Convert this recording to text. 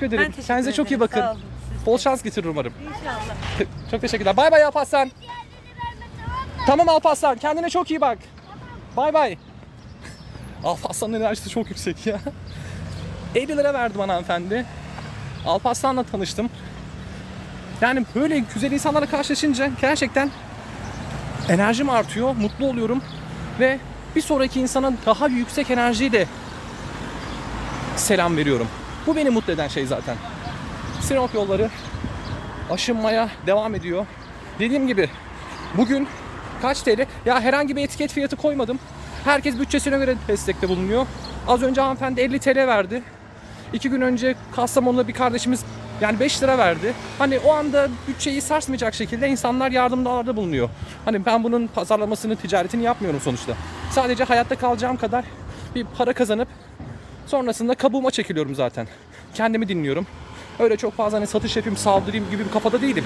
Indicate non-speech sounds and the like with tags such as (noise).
teşekkür ederim. Ben teşekkür Kendinize çok iyi bakın. Sağ olun. Siz Bol şans getirir umarım. İnşallah. (laughs) Çok teşekkürler. Bay bay Alparslan. Tamam Alparslan. Kendine çok iyi bak. Bay bay. (laughs) Alparslan'ın enerjisi çok yüksek ya. (laughs) 50 lira verdi bana hanımefendi. Alparslan'la tanıştım. Yani böyle güzel insanlarla karşılaşınca gerçekten enerjim artıyor, mutlu oluyorum ve bir sonraki insana daha yüksek enerjiyle selam veriyorum. Bu beni mutlu eden şey zaten. Sinop yolları aşınmaya devam ediyor. Dediğim gibi bugün kaç TL? Ya herhangi bir etiket fiyatı koymadım. Herkes bütçesine göre destekte bulunuyor. Az önce hanımefendi 50 TL verdi. İki gün önce Kastamonu'da bir kardeşimiz yani 5 lira verdi. Hani o anda bütçeyi sarsmayacak şekilde insanlar yardımlarda bulunuyor. Hani ben bunun pazarlamasını, ticaretini yapmıyorum sonuçta. Sadece hayatta kalacağım kadar bir para kazanıp sonrasında kabuğuma çekiliyorum zaten. Kendimi dinliyorum. Öyle çok fazla hani satış yapayım, saldırayım gibi bir kafada değilim.